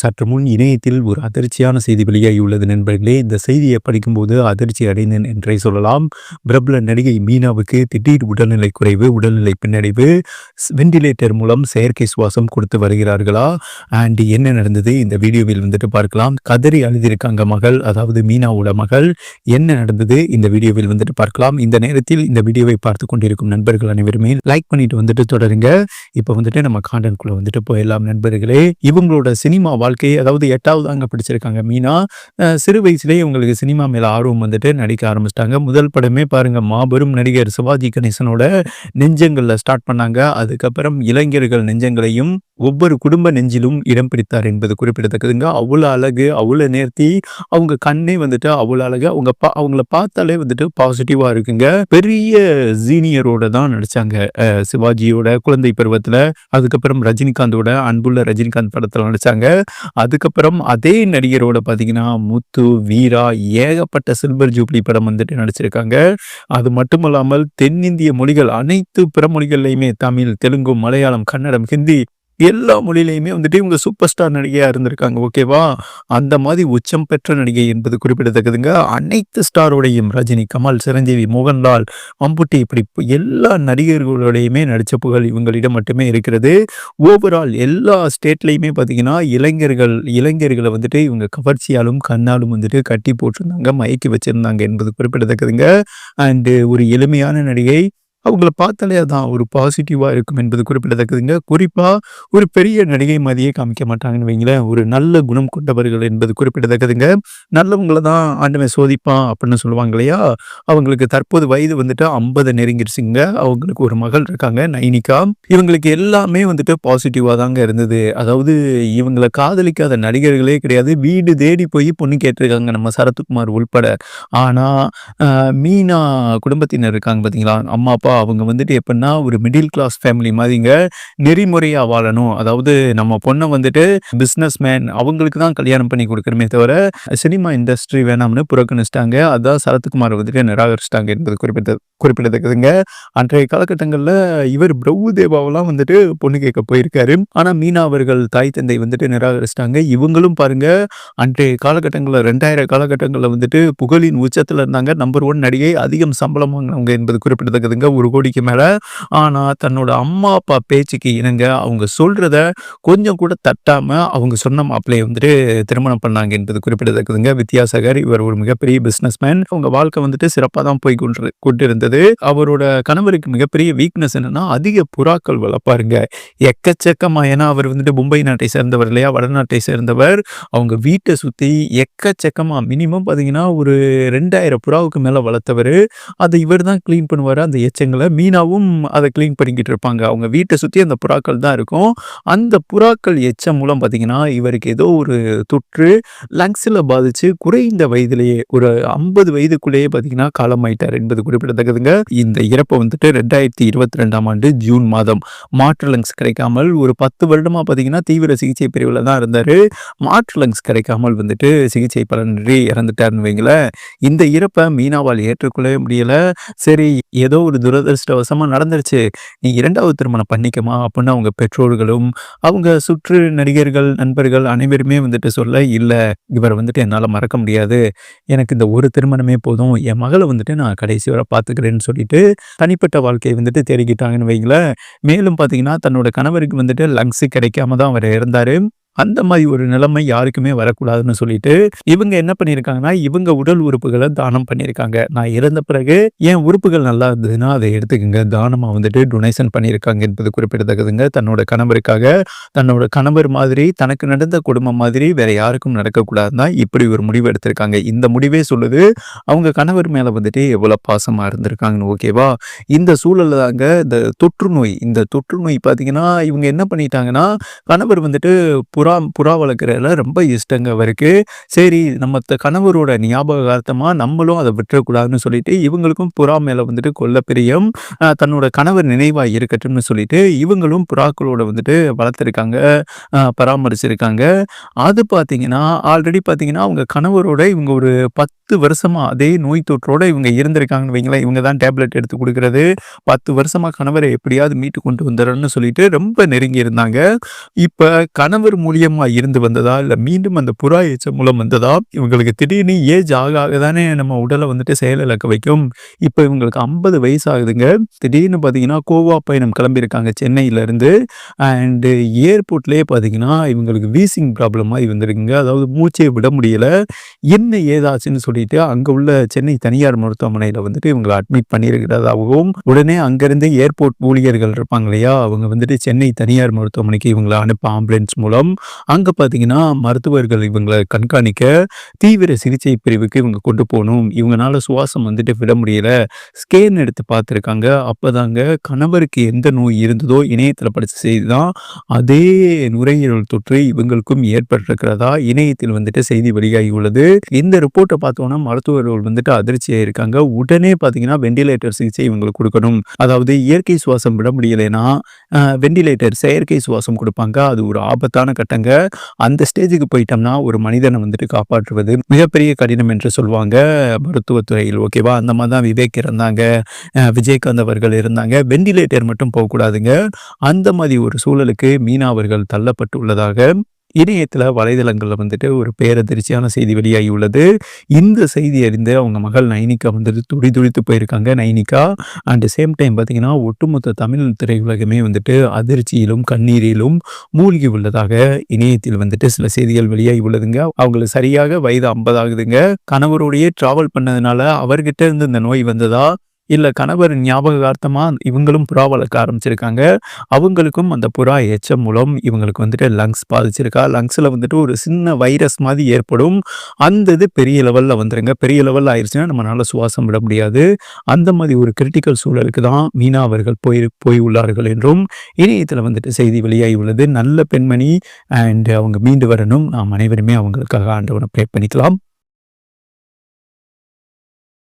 சற்று முன் இணையத்தில் ஒரு அதிர்ச்சியான செய்தி வெளியாகியுள்ளது நண்பர்களே. இந்த செய்தியை படிக்கும்போது அதிர்ச்சி அடைந்தேன் என்றே சொல்லலாம். பிரபல நடிகை மீனாவுக்கு திடீர் உடல்நிலை குறைவு உடல்நிலை பின்னடைவு வெண்டிலேட்டர் மூலம் செயற்கை சுவாசம் கொடுத்து வருகிறார்களா? அண்ட் என்ன நடந்தது? இந்த வீடியோவில் வந்துட்டு பார்க்கலாம். கதறி அழுதிருக்காங்க மகள் அதாவது மீனாவோட மகள் என்ன நடந்தது? இந்த வீடியோவில் வந்துட்டு பார்க்கலாம். இந்த நேரத்தில் இந்த வீடியோவை பார்த்து கொண்டிருக்கும் நண்பர்கள் அனைவருமே லைக் பண்ணிட்டு வந்துட்டு தொடருங்க. இப்போ வந்துட்டு நம்ம காண்டன்ட்குள்ள வந்துட்டு போயிடலாம் நண்பர்களே. இவங்களோட சினிமா வாழ்க்கை அதாவது எட்டாவது அங்கே பிடிச்சிருக்காங்க. மீனா சிறு வயசுலேயே இவங்களுக்கு சினிமா மேலே ஆர்வம் வந்துட்டு நடிக்க ஆரம்பிச்சிட்டாங்க. முதல் படமே பாருங்கள் மாபெரும் நடிகர் சிவாஜி கணேசனோட நெஞ்சங்களில் ஸ்டார்ட் பண்ணாங்க. அதுக்கப்புறம் இளைஞர்கள் நெஞ்சங்களையும் ஒவ்வொரு குடும்ப நெஞ்சிலும் இடம் பிடித்தார் என்பது குறிப்பிடத்தக்கதுங்க. அவ்வளோ அழகு அவ்வளோ நேர்த்தி. அவங்க கண்ணே வந்துட்டு அவ்வளோ அழகு. அவங்க பா அவங்கள பார்த்தாலே வந்துட்டு பாசிட்டிவாக இருக்குங்க. பெரிய சீனியரோட தான் நடித்தாங்க சிவாஜியோட குழந்தை பருவத்தில் அதுக்கப்புறம் ரஜினிகாந்தோட அன்புள்ள ரஜினிகாந்த் படத்தில் நடிச்சாங்க. அதுக்கப்புறம் அதே நடிகரோட பார்த்தீங்கன்னா முத்து வீரா ஏகப்பட்ட சில்வர் ஜூப்ளி படம் வந்துட்டு நடிச்சிருக்காங்க. அது மட்டுமல்லாமல் தென்னிந்திய மொழிகள் அனைத்து பிற மொழிகள்லையுமே தமிழ் தெலுங்கு மலையாளம் கன்னடம் ஹிந்தி எல்லா மொழியிலையுமே வந்துட்டு இவங்க சூப்பர் ஸ்டார் நடிகையாக இருந்திருக்காங்க ஓகேவா அந்த மாதிரி உச்சம் பெற்ற நடிகை என்பது குறிப்பிடத்தக்கதுங்க. அனைத்து ஸ்டாரோடையும் ரஜினி கமல் சிரஞ்சீவி மோகன்லால் மம்புட்டி இப்படி எல்லா நடிகர்களோடையுமே நடித்த புகழ் இவங்களிடம் மட்டுமே இருக்கிறது. ஓவரால் எல்லா ஸ்டேட்லையுமே பார்த்தீங்கன்னா இளைஞர்கள் இளைஞர்களை வந்துட்டு இவங்க கவர்ச்சியாலும் கண்ணாலும் வந்துட்டு கட்டி போட்டிருந்தாங்க மயக்கி வச்சிருந்தாங்க என்பது குறிப்பிடத்தக்கதுங்க. அண்டு ஒரு எளிமையான நடிகை. அவங்கள பார்த்தாலே அதான் ஒரு பாசிட்டிவாக இருக்கும் என்பது குறிப்பிடத்தக்கதுங்க. குறிப்பாக ஒரு பெரிய நடிகை மாதிரியே காமிக்க மாட்டாங்கன்னு வைங்களேன். ஒரு நல்ல குணம் கொண்டவர்கள் என்பது குறிப்பிடத்தக்கதுங்க. நல்லவங்கள தான் ஆண்டவன் சோதிப்பான் அப்படின்னு சொல்லுவாங்க இல்லையா? அவங்களுக்கு தற்போது வயது வந்துட்டு ஐம்பது நெருங்கிடுச்சுங்க அவங்களுக்கு ஒரு மகள் இருக்காங்க நைனிகா. இவங்களுக்கு எல்லாமே வந்துட்டு பாசிட்டிவாக தாங்க இருந்தது. அதாவது இவங்களை காதலிக்காத நடிகர்களே கிடையாது. வீடு தேடி போய் பொண்ணு கேட்டிருக்காங்க நம்ம சரத்குமார் உள்பட. ஆனால் மீனா குடும்பத்தினர் இருக்காங்க பார்த்தீங்களா அம்மா அப்பா அவங்க வந்துட்டு எப்படின்னா ஒரு மிடில் கிளாஸ் ஃபேமிலி மாதிரிங்க நெறிமுறையாக வாழணும். அதாவது நம்ம பொண்ணை வந்துட்டு பிஸ்னஸ் மேன் அவங்களுக்கு தான் கல்யாணம் பண்ணி கொடுக்கணுமே தவிர சினிமா இண்டஸ்ட்ரி வேணாம்னு புறக்கணிச்சிட்டாங்க. அதான் சரத்குமார் வந்துட்டு நிராகரிச்சிட்டாங்க என்பது குறிப்பிட்ட குறிப்பிடத்தக்கதுங்க. அன்றைய காலகட்டங்களில் இவர் பிரபு தேவாவெல்லாம் வந்துட்டு பொண்ணு கேட்க போயிருக்காரு. ஆனால் மீனா அவர்கள் தாய் தந்தை வந்துட்டு நிராகரிச்சிட்டாங்க. இவங்களும் பாருங்க அன்றைய காலகட்டங்களில் ரெண்டாயிரம் காலகட்டங்களில் வந்துட்டு புகழின் உச்சத்தில் இருந்தாங்க. நம்பர் ஒன் நடிகை அதிகம் சம்பளம் வாங்கினவங்க என்பது குறிப்பிடத்தக்கதுங்க. ஒரு கோடிக்கு மேலே. ஆனால் தன்னோட அம்மா அப்பா பேச்சுக்கு இணங்க அவங்க சொல்கிறத கொஞ்சம் கூட தட்டாமல் அவங்க சொன்ன மாப்பிள்ளையை வந்துட்டு திருமணம் பண்ணாங்க என்பது குறிப்பிடத்தக்கதுங்க. வித்யாசாகர் இவர் ஒரு மிகப்பெரிய பிஸ்னஸ்மேன் அவங்க வாழ்க்கை வந்துட்டு சிறப்பாக தான் போய் கொண்டு கொண்டு இருந்தது அவரோட கணவருக்கு மிகப்பெரிய வீக்னஸ் என்னன்னா அதிக புறாக்கள் வளர்ப்பாருங்க. எக்கச்சக்கமாக ஏன்னா அவர் வந்துட்டு மும்பை நாட்டை சேர்ந்தவர் இல்லையா? வடநாட்டை சேர்ந்தவர். அவங்க வீட்டை சுற்றி எக்கச்சக்கமாக மினிமம் பார்த்தீங்கன்னா ஒரு ரெண்டாயிரம் புறாவுக்கு மேலே வளர்த்தவர். அதை இவர் தான் க்ளீன் பண்ணுவார். அந்த எச்சங்களை மீனாவும் அதை க்ளீன் பண்ணிக்கிட்டு இருப்பாங்க. அவங்க வீட்டை சுற்றி அந்த புறாக்கள் தான் இருக்கும். அந்த புறாக்கள் எச்சம் மூலம் பார்த்தீங்கன்னா இவருக்கு ஏதோ ஒரு தொற்று லங்ஸில் பாதிச்சு குறைந்த வயதிலேயே ஒரு ஐம்பது வயதுக்குள்ளேயே பார்த்தீங்கன்னா காலமாயிட்டார் என்பது குறிப்பிடத்தக்கதுங்க. இந்த இறப்பை வந்துட்டு ரெண்டாயிரத்தி இருபத்தி ரெண்டாம் ஆண்டு ஜூன் மாதம். மாற்று லங்ஸ் கிடைக்காமல் ஒரு பத்து வருடமாக பார்த்தீங்கன்னா தீவிர சிகிச்சை பிரிவில் தான் இருந்தார். மாற்று லங்ஸ் கிடைக்காமல் வந்துட்டு சிகிச்சை பலனின்றி இறந்துட்டார்னு வைங்களேன். இந்த இறப்பை மீனாவால் ஏற்றுக்கொள்ளவே முடியல. சரி ஏதோ ஒரு துரதிருஷ்டவசமாக நடந்துருச்சு. நீ இரண்டாவது திருமணம் பண்ணிக்கமா அப்படின்னு அவங்க பெற்றோர்களும் அவங்க சுற்று நடிகர்கள் நண்பர்கள் அனைவருமே வந்துட்டு சொல்ல இல்லை இவரை வந்துட்டு என்னால் மறக்க முடியாது. எனக்கு இந்த ஒரு திருமணமே போதும். என் மகளை வந்துட்டு நான் கடைசி வரை பார்த்துக்கிறேன்னு சொல்லிட்டு தனிப்பட்ட வாழ்க்கையை வந்துட்டு தேடிக்கிட்டாங்கன்னு வைங்களேன். மேலும் பார்த்தீங்கன்னா தன்னோட கணவருக்கு வந்துட்டு லங்ஸு கிடைக்காம தான் அவர் இருந்தார். அந்த மாதிரி ஒரு நிலைமை யாருக்குமே வரக்கூடாதுன்னு சொல்லிட்டு இவங்க என்ன பண்ணியிருக்காங்கன்னா இவங்க உடல் உறுப்புகளை தானம் பண்ணியிருக்காங்க. நான் இறந்த பிறகு என் உறுப்புகள் நல்லா இருந்ததுன்னா அதை எடுத்துக்கங்க. தானமாக வந்துட்டு டொனேஷன் பண்ணியிருக்காங்க என்பது குறிப்பிடத்தக்கதுங்க. தன்னோட கணவருக்காக தன்னோட கணவர் மாதிரி தனக்கு நடந்த குடும்பம் மாதிரி வேற யாருக்கும் நடக்கக்கூடாதுன்னா இப்படி ஒரு முடிவு எடுத்திருக்காங்க. இந்த முடிவே சொல்லுது அவங்க கணவர் மேலே வந்துட்டு எவ்வளோ பாசமாக இருந்திருக்காங்கன்னு ஓகேவா? இந்த சூழலில் தாங்க இந்த தொற்று நோய் இந்த தொற்று நோய் பார்த்தீங்கன்னா இவங்க என்ன பண்ணிட்டாங்கன்னா கணவர் வந்துட்டு புற புறா புறா வளர்க்குறதுல ரொம்ப இஷ்டங்க அவருக்கு. சரி நம்ம கணவரோட ஞாபகார்த்தமாக நம்மளும் அதை விட்டுறக்கூடாதுன்னு சொல்லிட்டு இவங்களுக்கும் புறா மேலே வந்துட்டு கொல்ல பிரியம் தன்னோட கணவர் நினைவாக இருக்கட்டும்னு சொல்லிட்டு இவங்களும் புறாக்களோட வந்துட்டு வளர்த்துருக்காங்க பராமரிச்சிருக்காங்க. அது பார்த்தீங்கன்னா ஆல்ரெடி பார்த்தீங்கன்னா அவங்க கணவரோட இவங்க ஒரு பத்து பத்து வருஷமா அதே நோய் தொற்றோட இவங்க இருந்திருக்காங்கன்னு வைங்களேன். இவங்க தான் டேப்லெட் எடுத்து கொடுக்கறது. பத்து வருஷமா கணவரை எப்படியாவது மீட்டு கொண்டு வந்துடுறேன்னு சொல்லிட்டு ரொம்ப நெருங்கி இருந்தாங்க. இப்ப கணவர் மூலியமா இருந்து வந்ததா இல்ல மீண்டும் அந்த புறா எச்சம் மூலம் வந்ததா இவங்களுக்கு திடீர்னு ஏஜ் ஆக ஆக தானே நம்ம உடலை வந்துட்டு செயலிழக்க வைக்கும். இப்போ இவங்களுக்கு ஐம்பது வயசு ஆகுதுங்க திடீர்னு பார்த்தீங்கன்னா கோவா பயணம் கிளம்பியிருக்காங்க சென்னையில இருந்து அண்டு ஏர்போர்ட்லேயே பார்த்தீங்கன்னா இவங்களுக்கு வீசிங் ப்ராப்ளமாக இருந்திருக்குங்க அதாவது மூச்சை விட முடியல. என்ன ஏதாச்சுன்னு சொல்லி சொல்லிட்டு அங்கே உள்ள சென்னை தனியார் மருத்துவமனையில் வந்துட்டு இவங்களை அட்மிட் பண்ணியிருக்கிறதாகவும் உடனே அங்கேருந்து ஏர்போர்ட் ஊழியர்கள் இருப்பாங்க இல்லையா அவங்க வந்துட்டு சென்னை தனியார் மருத்துவமனைக்கு இவங்களை அனுப்ப ஆம்புலன்ஸ் மூலம் அங்கே பார்த்தீங்கன்னா மருத்துவர்கள் இவங்களை கண்காணிக்க தீவிர சிகிச்சை பிரிவுக்கு இவங்க கொண்டு போகணும். இவங்களால சுவாசம் வந்துட்டு விட முடியல. ஸ்கேன் எடுத்து பார்த்துருக்காங்க. அப்போதாங்க கணவருக்கு எந்த நோய் இருந்ததோ இணையத்தில் படித்த செய்தி தான் அதே நுரையீரல் தொற்று இவங்களுக்கும் ஏற்பட்டிருக்கிறதா இணையத்தில் வந்துட்டு செய்தி வெளியாகி உள்ளது. இந்த ரிப்போர்ட்டை போனால் மருத்துவர்கள் வந்துட்டு அதிர்ச்சியாக இருக்காங்க. உடனே பார்த்தீங்கன்னா வெண்டிலேட்டர் சிகிச்சை இவங்களுக்கு கொடுக்கணும். அதாவது இயற்கை சுவாசம் விட முடியலைன்னா வெண்டிலேட்டர் செயற்கை சுவாசம் கொடுப்பாங்க. அது ஒரு ஆபத்தான கட்டங்க. அந்த ஸ்டேஜுக்கு போயிட்டோம்னா ஒரு மனிதனை வந்துட்டு காப்பாற்றுவது மிகப்பெரிய கடினம் என்று சொல்லுவாங்க மருத்துவத்துறையில். ஓகேவா அந்த மாதிரி தான் விவேக் இருந்தாங்க விஜயகாந்த் அவர்கள் இருந்தாங்க. வெண்டிலேட்டர் மட்டும் போகக்கூடாதுங்க. அந்த மாதிரி ஒரு சூழலுக்கு மீனா அவர்கள் தள்ளப்பட்டு உள்ளதாக இணையத்தில் வலைதளங்களில் வந்துட்டு ஒரு பேரதிர்ச்சியான செய்தி வெளியாகி உள்ளது இந்த செய்தி அறிந்து அவங்க மகள் நைனிகா வந்துட்டு துடி துடித்து போயிருக்காங்க. நைனிகா அண்ட் சேம் டைம் பார்த்தீங்கன்னா ஒட்டுமொத்த தமிழ் திரையுலகமே வந்துட்டு அதிர்ச்சியிலும் கண்ணீரிலும் மூழ்கி உள்ளதாக இணையத்தில் வந்துட்டு சில செய்திகள் வெளியாகி உள்ளதுங்க அவங்களுக்கு சரியாக வயது ஐம்பது ஆகுதுங்க. கணவரோடையே டிராவல் பண்ணதுனால அவர்கிட்ட இருந்து இந்த நோய் வந்ததா? இல்லை கணவர் ஞாபகார்த்தமாக இவங்களும் புறா வளர்க்க ஆரம்பிச்சிருக்காங்க. அவங்களுக்கும் அந்த புறா எச்சம் மூலம் இவங்களுக்கு வந்துட்டு லங்ஸ் பாதிச்சிருக்கா. லங்ஸில் வந்துட்டு ஒரு சின்ன வைரஸ் மாதிரி ஏற்படும். அந்த இது பெரிய லெவலில் வந்துருங்க. பெரிய லெவலில் ஆயிடுச்சுன்னா நம்மளால சுவாசம் விட முடியாது. அந்த மாதிரி ஒரு கிரிட்டிக்கல் சூழலுக்கு தான் மீனா அவர்கள் போய் போய் உள்ளார்கள் என்றும் இணையத்தில் வந்துட்டு செய்தி வெளியாகி உள்ளது. நல்ல பெண்மணி அண்ட் அவங்க மீண்டு வரணும். நாம் அனைவருமே அவங்களுக்காக ஆண்டவனை ப்ரே பண்ணிக்கலாம்.